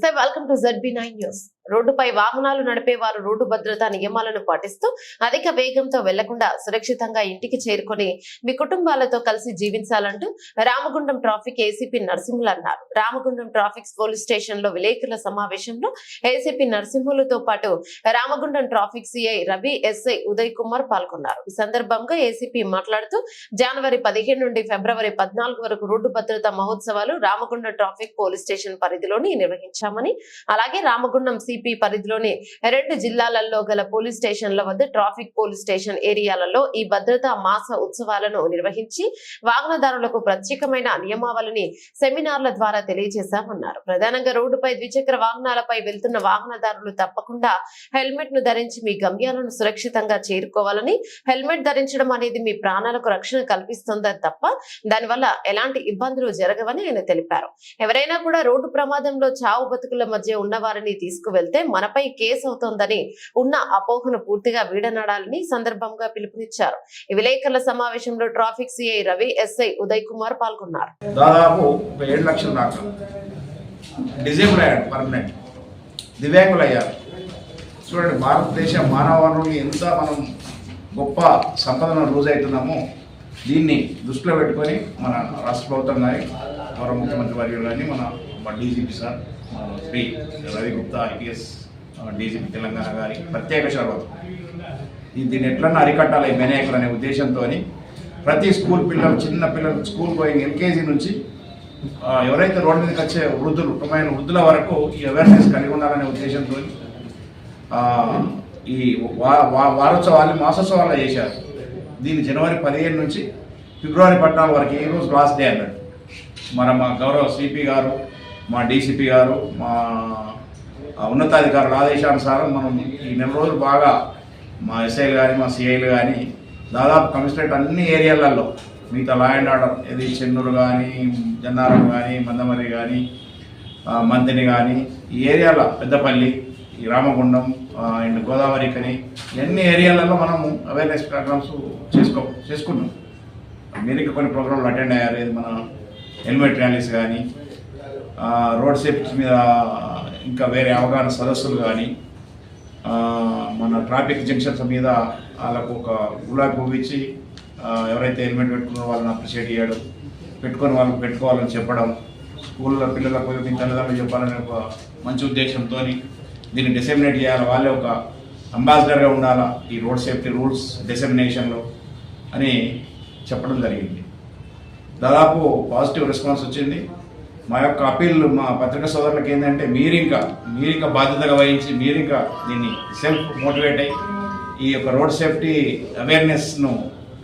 నమస్తే welcome to Z B nine news రోడ్డుపై వాహనాలు నడిపే వారు రోడ్డు భద్రతా నియమాలను పాటిస్తూ అధిక వేగంతో వెళ్ళకుండా సురక్షితంగా ఇంటికి చేరుకొని మీ కుటుంబాలతో కలిసి జీవించాలంటూ రామగుండం ట్రాఫిక్ ఏసీపీ నరసింహులు అన్నారు. రామగుండం ట్రాఫిక్ పోలీస్ స్టేషన్లో విలేకరుల సమావేశంలో ఏసీపీ నరసింహులతో పాటు Ramagundam traffic CI Ravi SI Uday Kumar పాల్గొన్నారు. ఈ సందర్భంగా ఏసీపీ మాట్లాడుతూ జనవరి పదిహేను నుండి ఫిబ్రవరి పద్నాలుగు వరకు రోడ్డు భద్రతా మహోత్సవాలు రామగుండం ట్రాఫిక్ పోలీస్ స్టేషన్ పరిధిలోని నిర్వహించామని అలాగే రామగుండం సిపి పరిధిలోని రెండు జిల్లాలలో గల పోలీస్ స్టేషన్ల వద్ద ట్రాఫిక్ పోలీస్ స్టేషన్ ఏరియాలలో ఈ భద్రతా మాస ఉత్సవాలను నిర్వహించి వాహనదారులకు ప్రత్యేకమైన నియమావళిని సెమినార్ల ద్వారా తెలియజేశామన్నారు. ప్రధానంగా రోడ్డుపై ద్విచక్ర వాహనాలపై వెళ్తున్న వాహనదారులు తప్పకుండా హెల్మెట్ను ధరించి మీ గమ్యాలను సురక్షితంగా చేరుకోవాలని హెల్మెట్ ధరించడం అనేది మీ ప్రాణాలకు రక్షణ కల్పిస్తుందని తప్ప దానివల్ల ఎలాంటి ఇబ్బందులు జరగవని ఆయన తెలిపారు. ఎవరైనా కూడా రోడ్డు ప్రమాదంలో చావు బతుకుల మధ్య ఉన్న వారిని వెళ్తే మనపై కేసు అవుతోందని ఉన్న అపోహను పూర్తిగా వీడనడాలని సందర్భంగా పిలుపునిచ్చారు. ఈ విలేకరుల సమావేశంలో traffic CI Ravi SI Uday Kumar పాల్గొన్నారు. దాదాపు ఏడు లక్షల దాకా డిజేబుల్ అయ్యాడు పర్మనెంట్. దివ్యాంగులు అయ్యారు చూడండి భారతదేశ మానవ వనరులు ఎంత మనం గొప్ప సంపదను లూజ్ అవుతున్నామో దీన్ని దృష్టిలో పెట్టుకొని మన రాష్ట్ర ప్రభుత్వం కానీ గౌరవ ముఖ్యమంత్రి వర్యులు కానీ మన మన DGP sir Shri Ravi Gupta IPS DGP Telangana గారి ప్రత్యేక చొరవ దీన్ని ఎట్లన్నా అరికట్టాలి వినాయకులు అనే ఉద్దేశంతో ప్రతి స్కూల్ పిల్లలు చిన్న పిల్లలు స్కూల్ పోయి ఎల్కేజీ నుంచి ఎవరైతే రోడ్డు మీదకి వచ్చే వృద్ధులు ముఖ్యమైన వృద్ధుల వరకు ఈ అవేర్నెస్ కలిగి ఉండాలనే ఉద్దేశంతో ఈ వా- వా- వారోత్సవాన్ని చేశారు. దీన్ని జనవరి పదిహేను నుంచి ఫిబ్రవరి పద్నాలుగు వరకు ఈ రోజు లాస్ట్ డే అన్నాడు. మన మా గౌరవ సిపి గారు మా డీసీపీ గారు మా ఉన్నతాధికారుల ఆదేశానుసారం మనం ఈ నెల రోజులు బాగా మా ఎస్ఐలు కానీ మా సిఐలు కానీ దాదాపు కమిషనరేట్ అన్ని ఏరియాలలో మిగతా లా అండ్ ఆర్డర్ ఇది చెన్నూరు కానీ జన్నారం కానీ మందమరి కానీ మంతిని కానీ ఈ ఏరియాల పెద్దపల్లి ఈ రామగుండం అండ్ గోదావరి కని ఇవన్నీ ఏరియాలలో మనము అవేర్నెస్ ప్రోగ్రామ్స్ చేసుకో చేసుకున్నాం. మీరు కొన్ని ప్రోగ్రాంలు అటెండ్ అయ్యారు. ఇది మన హెల్మెట్ ర్యాలీస్ కానీ రోడ్ సేఫ్టీ మీద ఇంకా వేరే అవగాహన సదస్సులు కానీ మన ట్రాఫిక్ జంక్షన్స్ మీద వాళ్ళకు ఒక గులాబీ పువ్వు ఇచ్చి ఎవరైతే హెల్మెట్ పెట్టుకున్న వాళ్ళని అప్రిషియేట్ చేయడం పెట్టుకొని వాళ్ళకి పెట్టుకోవాలని చెప్పడం స్కూల్లో పిల్లలకు మీ తల్లిదండ్రులు చెప్పాలనే ఒక మంచి ఉద్దేశంతో దీన్ని డిసెమినేట్ చేయాలి వాళ్ళే ఒక అంబాసిడర్గా ఉండాలా ఈ రోడ్ సేఫ్టీ రూల్స్ డిసెమినేషన్లో అని చెప్పడం జరిగింది. దాదాపు పాజిటివ్ రెస్పాన్స్ వచ్చింది. మా యొక్క అపీల్ మా పత్రికా సోదరులకు ఏంటంటే మీరు ఇంకా ఇంకా బాధ్యతగా వహించి మీరు ఇంకా దీన్ని సెల్ఫ్ మోటివేట్ అయ్యి ఈ యొక్క రోడ్ సేఫ్టీ అవేర్నెస్ను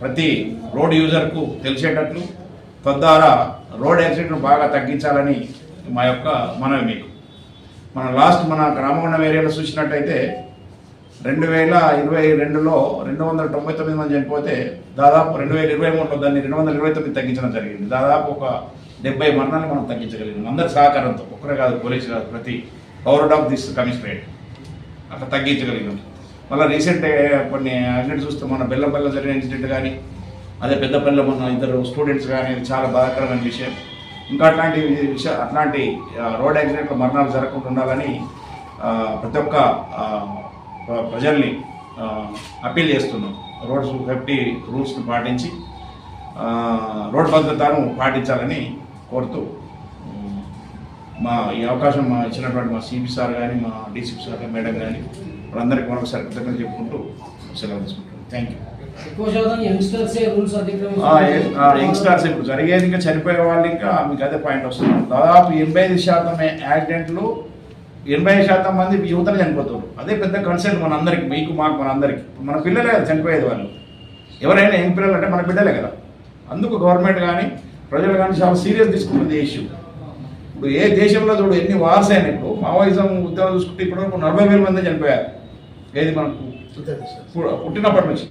ప్రతి రోడ్ యూజర్కు తెలిసేటట్లు తద్వారా రోడ్ యాక్సిడెంట్ను బాగా తగ్గించాలని మా యొక్క మనవి మీకు. మన లాస్ట్ మన రామగుండం ఏరియాలో చూసినట్టయితే రెండు వేల ఇరవై రెండులో రెండు వందల తొంభై తొమ్మిది మంది చనిపోతే దాదాపు రెండు వేల ఇరవై మూడులో దాన్ని రెండు వందల ఇరవై తొమ్మిది తగ్గించడం జరిగింది. దాదాపు ఒక డెబ్బై మరణాలు మనం తగ్గించగలిగిన అందరి సహకారంతో ఒక్కరే కాదు పోలీసు కాదు ప్రతి పౌరుడ్ ఆఫ్ దిస్ కమిషనరేట్ అట్లా తగ్గించగలిగినాం మళ్ళీ రీసెంట్ కొన్ని యాక్సిడెంట్ చూస్తే మన బెల్లంపల్లి జరిగిన ఇన్సిడెంట్ కానీ అదే పెద్దపల్లి మన ఇద్దరు స్టూడెంట్స్ కానీ చాలా బాధాకరమైన విషయం. ఇంకా అట్లాంటి విషయ అట్లాంటి రోడ్ యాక్సిడెంట్లో మరణాలు జరగకుండా ఉండాలని ప్రతి ఒక్క ప్రజల్ని అప్పీల్ చేస్తున్నాం. రోడ్ సేఫ్టీ రూల్స్ని పాటించి రోడ్ భద్రతను పాటించాలని కోరుతూ మా ఈ అవకాశం మా ఇచ్చినటువంటి మా సిపి సార్ కానీ మా డీసీపీ సార్ కానీ మేడం కానీ వాళ్ళందరికీ మరొకసారి కృతజ్ఞతలు చెప్పుకుంటూ సెలవు తీసుకుంటాం థ్యాంక్ యూ యంగ్స్టర్సే ఇప్పుడు జరిగేది ఇంకా చనిపోయే వాళ్ళు ఇంకా మీకు అదే పాయింట్ వస్తుంది. దాదాపు ఎనభై ఐదు శాతం యాక్సిడెంట్లు ఎనభై శాతం మంది యువతలు చనిపోతారు. అదే పెద్ద కన్సర్న్ మన అందరికి మీకు మాకు మన అందరికి మన పిల్లలే కదా చనిపోయేది వాళ్ళు. ఎవరైనా యంగ్ పిల్లలు అంటే మన బిడ్డలే కదా. అందుకు గవర్నమెంట్ కానీ ప్రజలు కానీ చాలా సీరియస్ తీసుకుంటుంది ఇష్యూ ఇప్పుడు ఏ దేశంలో చూడు ఎన్ని వార్స్ అయినా ఇప్పుడు మావోయిజం ఉద్యోగం చూసుకుంటే ఇప్పుడు నలభై వేల మంది చనిపోయారు. ఏది మనకు? పుట్టినప్పటి నుంచి.